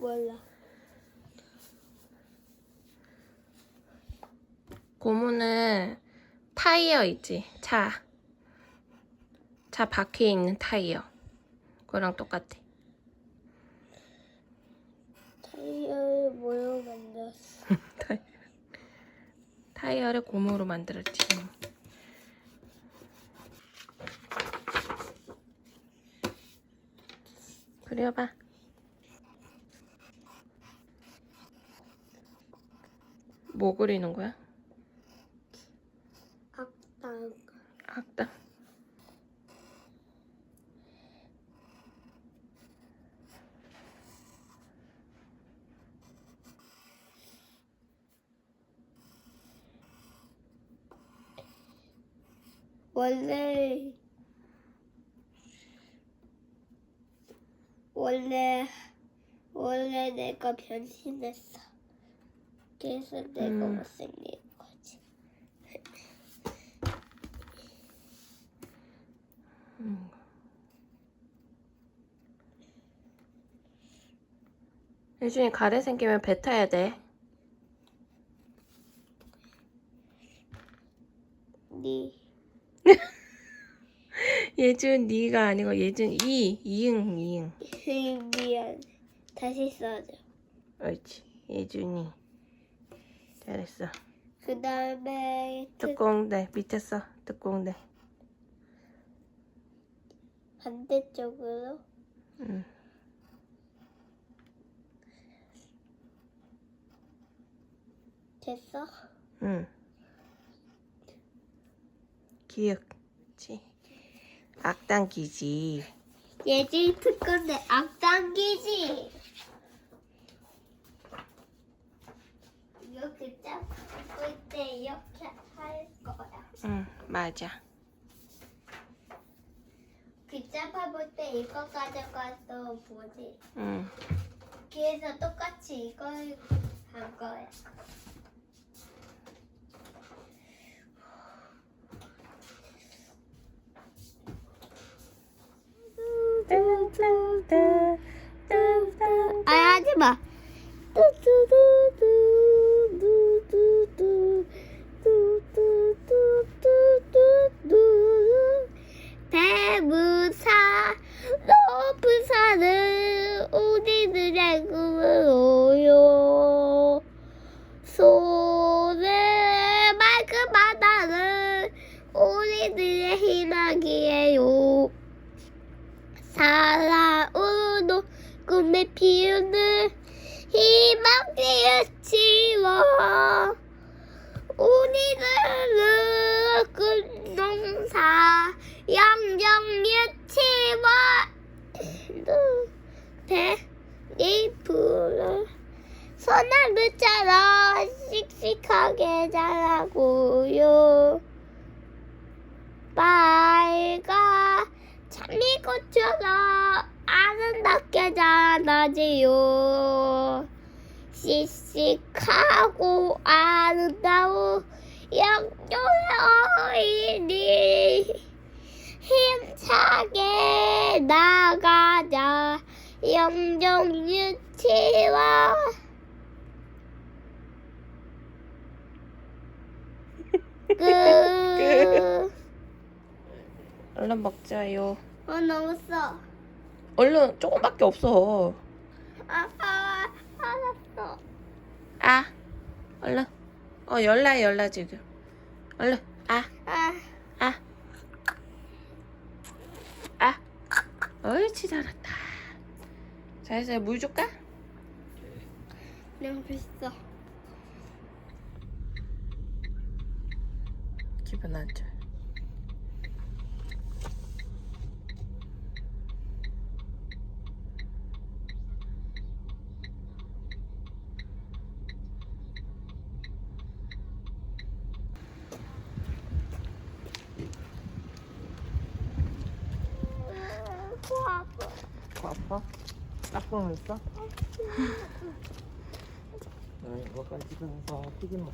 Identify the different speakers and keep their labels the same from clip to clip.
Speaker 1: 몰라.
Speaker 2: 고무는 타이어 있지 차. 차 바퀴에 있는 타이어. 그거랑 똑같아.
Speaker 1: 타이어를 모여 만들었어.
Speaker 2: 타이어. 타이어를 고무로 만들었지. 그려봐. 뭐 그리는 거야?
Speaker 1: 악당.
Speaker 2: 악당.
Speaker 1: 원래 원래 원래 내가 변신했어. 그래서 내가
Speaker 2: 음.
Speaker 1: 못생긴 거지.
Speaker 2: 예준이 가래 생기면 배 타야 돼.
Speaker 1: 니
Speaker 2: 예준 니가 아니고 예준 이 이응 이응.
Speaker 1: 미안. 다시 써줘.
Speaker 2: 옳지. 예준이. 잘했어.
Speaker 1: 그 다음에
Speaker 2: 뚜껑대 밑에 써. 뚜껑대.
Speaker 1: 반대쪽으로
Speaker 2: 응.
Speaker 1: 됐어?
Speaker 2: 응. 기억. 그치. 악당기지.
Speaker 1: 예지 특건데 악당기지. 이렇게 잡고 때 이렇게 할 거야.
Speaker 2: 응, 맞아.
Speaker 1: 글자 파볼 때 이거 가져가서 뭐지?
Speaker 2: 응.
Speaker 1: 그래서 똑같이 이걸 한 거야. 아 하지 마. 배무사 높은 산을 우리들의 꿈으로요 손에 맑은 바다는 우리들의 희망이에요 사랑으로 꿈에 피우는 희망의 지워 우리들은 금농사 영영 유치원 대리프를 소나무처럼 씩씩하게 자라고요. 빨가 참미꽃처럼 아름답게 자라지요 씩씩하고 아름다운 영조의 어린이 힘차게 나가자 영종 유치원 끝.
Speaker 2: 얼른 먹자요.
Speaker 1: 어 너무 써.
Speaker 2: 얼른 조금밖에 없어.
Speaker 1: 아, 아 알았어.
Speaker 2: 아, 얼른. 어, 열라, 열라, 지금. 얼른. 아,
Speaker 1: 아,
Speaker 2: 아. 아. 옳지, 잘했다. 잘했어요. 물 줄까?
Speaker 1: 너무 비싸.
Speaker 2: 기분 안 좋아.
Speaker 1: 코 아파.
Speaker 3: 아파? 있어? 네, 이거까지 찍으면서 튀김 먹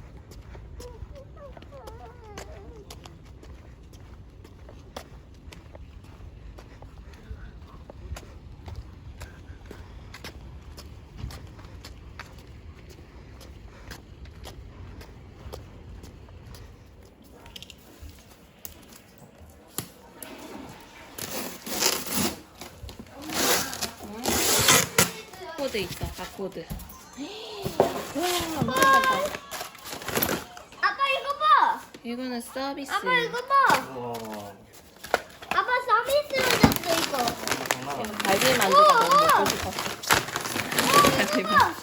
Speaker 2: 바코드 있어, 바코드. 와, 엄청.
Speaker 1: 아빠 이거 봐.
Speaker 2: 이거는 서비스.
Speaker 1: 아빠 이거 봐.
Speaker 3: 우와.
Speaker 1: 아빠 서비스로 줬어 이거.
Speaker 3: 장난 아니야.
Speaker 2: 갈비 만두가 너무
Speaker 1: 우와.
Speaker 2: 먹고 싶었어. 갈비
Speaker 1: 이거. 봐.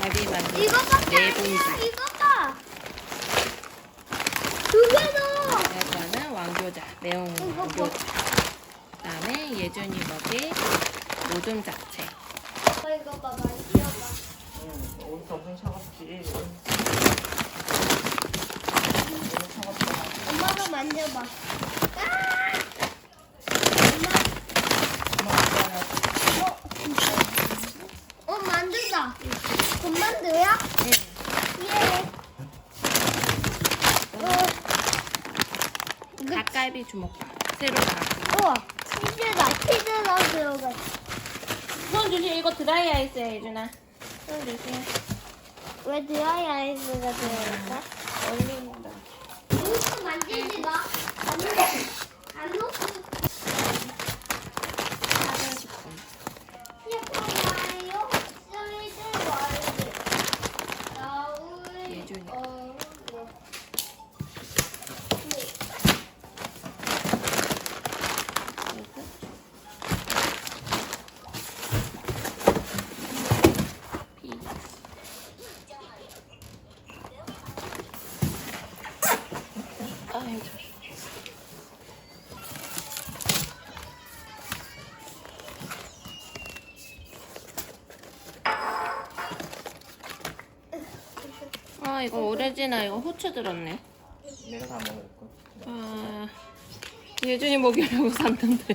Speaker 2: 갈비 만두.
Speaker 1: 이거밖에
Speaker 2: 네
Speaker 1: 아니야.
Speaker 2: 봉지.
Speaker 1: 봐. 두 개도.
Speaker 2: 이거는 왕교자, 매운
Speaker 1: 이거
Speaker 2: 왕교자. 예준이 먹일 모둠 잡채.
Speaker 1: 아빠 이거 봐.
Speaker 3: 차갑지. 오늘 차갑다.
Speaker 1: 엄마도 만져봐. 아! 엄마. 어, 어 만두다. 돈 만두야?
Speaker 2: 응.
Speaker 1: 예. 어,
Speaker 2: 닭갈비 주먹밥. 새로 나왔어.
Speaker 1: 우와, 치즈다. 치즈가 들어가.
Speaker 2: 손 주시 이거 드라이 아이스야 예준아. 손 주시.
Speaker 1: 왜 드라이 아이스가 들어갈까?
Speaker 2: 얼린다.
Speaker 1: 이거 만지지 마. 안 녹. 안 녹.
Speaker 2: 사전식품.
Speaker 1: 예뻐요. 스위트 월드. 나울.
Speaker 2: 예준이.
Speaker 1: 어. 뭐. 네.
Speaker 2: 피. 아이고. 아 오레지나 이거 후추 들었네.
Speaker 3: 내가 다 먹을 거.
Speaker 2: 아 예준이 먹이려고 샀는데.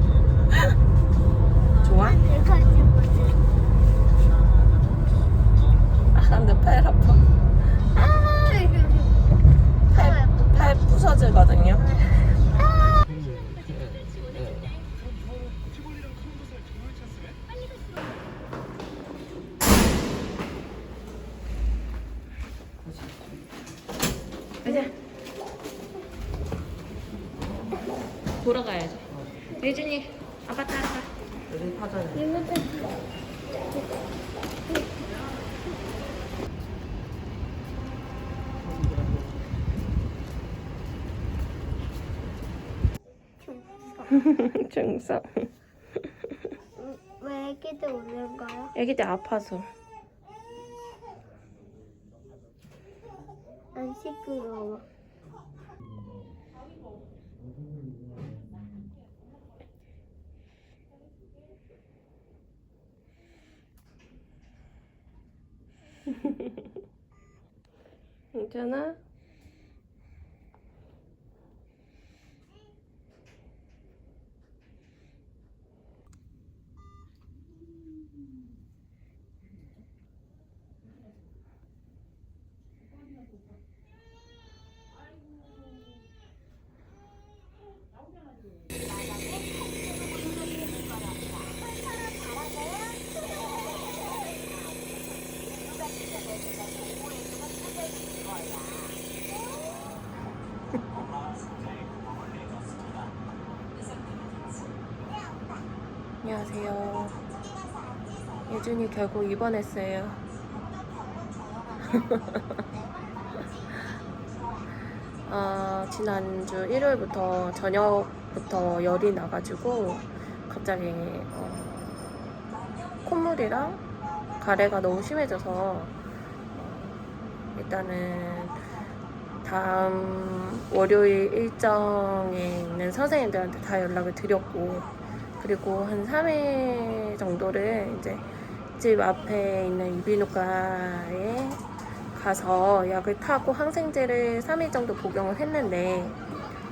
Speaker 2: 증상.
Speaker 1: 왜 애기들 우는 거야?
Speaker 2: 애기들 아파서.
Speaker 1: 안 시끄러워.
Speaker 2: 괜찮아? 안녕하세요. 예준이 결국 입원했어요. 아, 지난주 일요일부터 저녁부터 열이 나가지고 갑자기 어, 콧물이랑 가래가 너무 심해져서 어, 일단은 다음 월요일 일정에 있는 선생님들한테 다 연락을 드렸고 그리고 한 3일 정도를 이제 집 앞에 있는 이비인후과에 가서 약을 타고 항생제를 3일 정도 복용을 했는데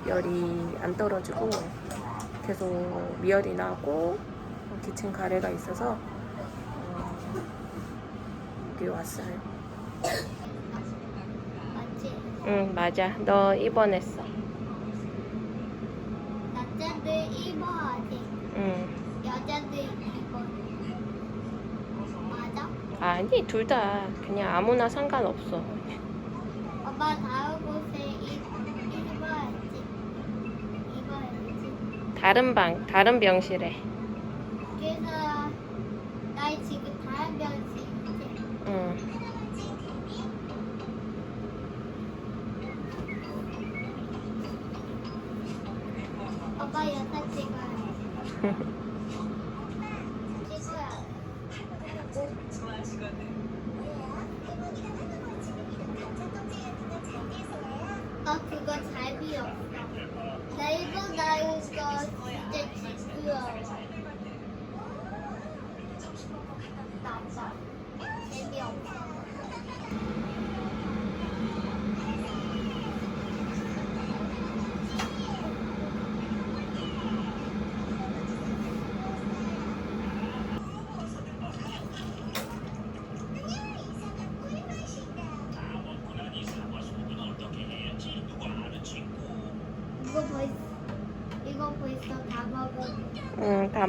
Speaker 2: 열이 안 떨어지고 계속 미열이 나고 기침 가래가 있어서 어, 여기 왔어요.
Speaker 1: 맞지?
Speaker 2: 응 맞아. 너 입원했어.
Speaker 1: 남자들 입어야지.
Speaker 2: 응.
Speaker 1: 여자들 입어. 맞아?
Speaker 2: 아니 둘 다 그냥 아무나 상관없어.
Speaker 1: 엄마 다른 곳에. 입어야지.
Speaker 2: 다른 방 다른 병실에.
Speaker 1: 그래서 나 지금 다른 병실 있지.
Speaker 2: 응.
Speaker 1: 오빠 여사 찍어야 해. 찍어야 돼. 나 그거 잘 없어. 나 이거 나 이거 진짜. 재미없어.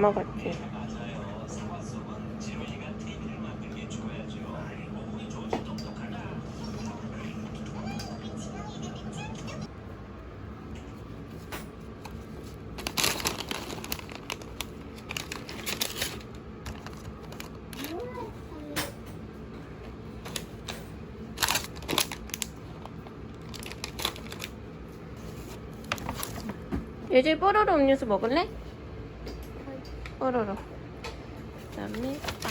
Speaker 2: 응, 다 먹었지. 예지 뽀로로 음료수 먹을래? 뽀로로. 그다음에 빵.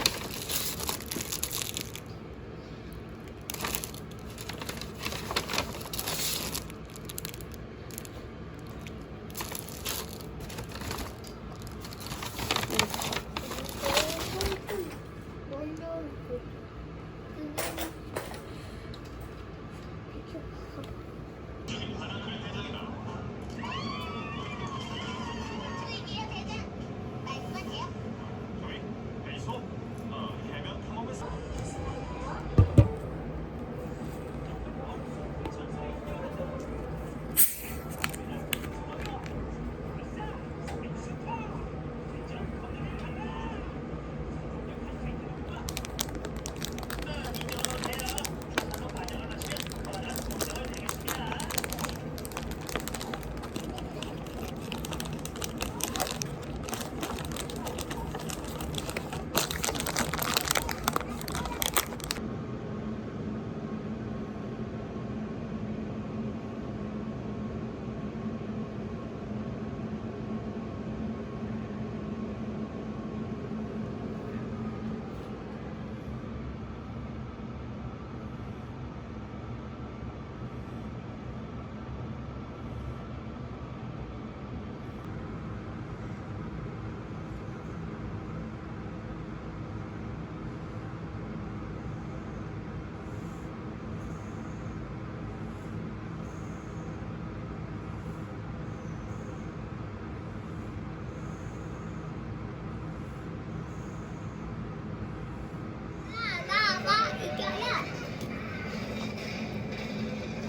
Speaker 1: 나봐 이겨야.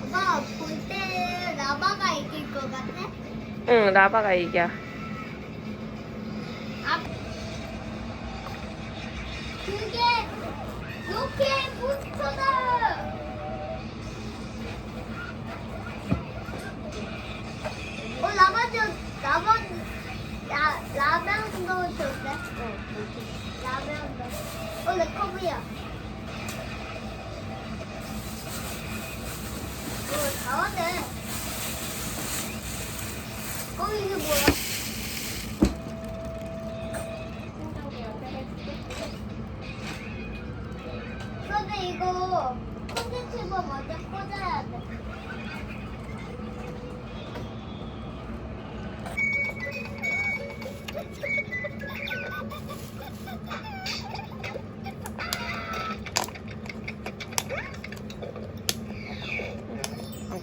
Speaker 1: 오빠 볼때 라바가 이길 것 같아?
Speaker 2: 응, 라바가 이겨.
Speaker 1: 아, 그게 이렇게 붙어다. 어 라바도 라바 라 라면도 좋대. 라면도. 어 레커브야. 어 잘하네.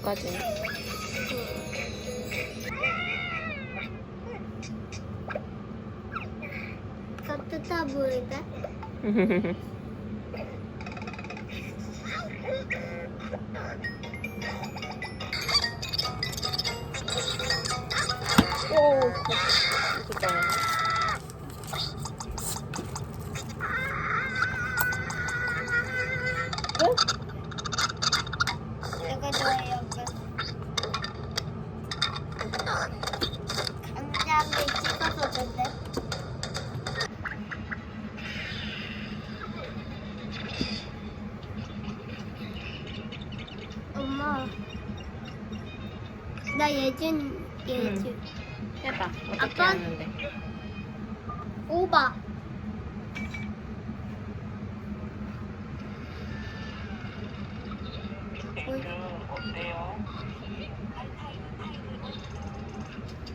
Speaker 2: 여기까지.
Speaker 1: 따뜻해 보이대?
Speaker 2: 오, 진짜.
Speaker 1: 이거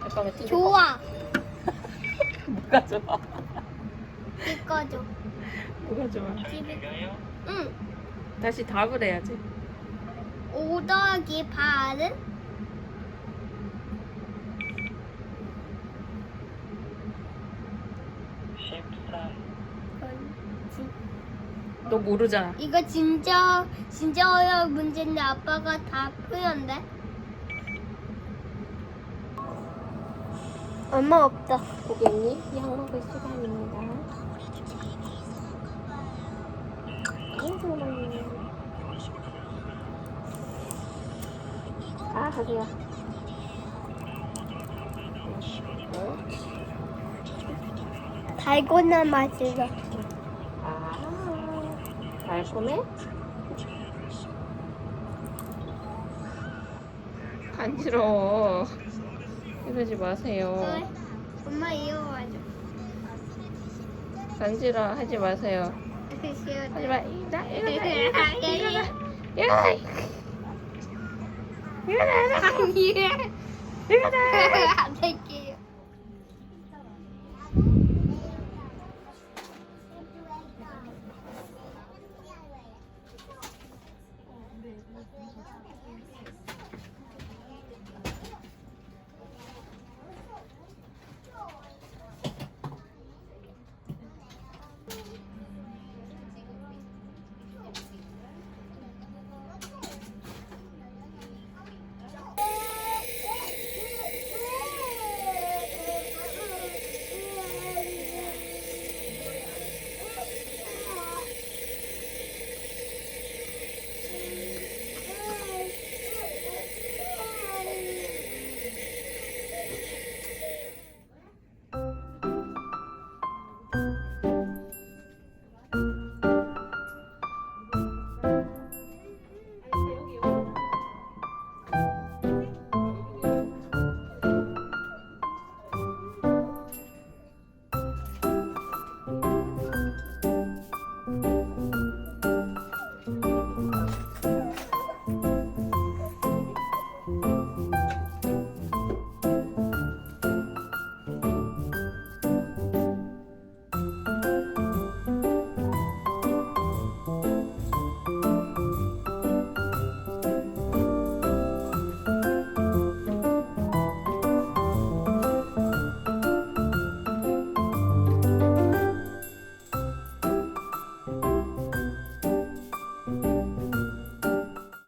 Speaker 2: 아빠가 TV
Speaker 1: 좋아.
Speaker 2: 뭐가 좋아?
Speaker 1: 이거 줘.
Speaker 2: 뭐가 좋아?
Speaker 1: 응.
Speaker 2: 다시 답을 해야지.
Speaker 1: 5 더하기 8은?
Speaker 2: 모르잖아.
Speaker 1: 이거 진짜 진짜 어려운 문제인데 아빠가 다 풀었는데? 엄마 없다.
Speaker 2: 고객님, 약 먹을 시간입니다. 아, 하세요.
Speaker 1: 달고나 맛이다.
Speaker 2: 아, 달콤해? 간지러워. 이러지 마세요.
Speaker 1: 엄마 이거 와줘.
Speaker 2: 간지러 하지 마세요. 하지 마. 나 이거 나 이거 나 이거 나 이거 나 이거 나
Speaker 1: 아니.
Speaker 2: 이거
Speaker 1: 나안 될게.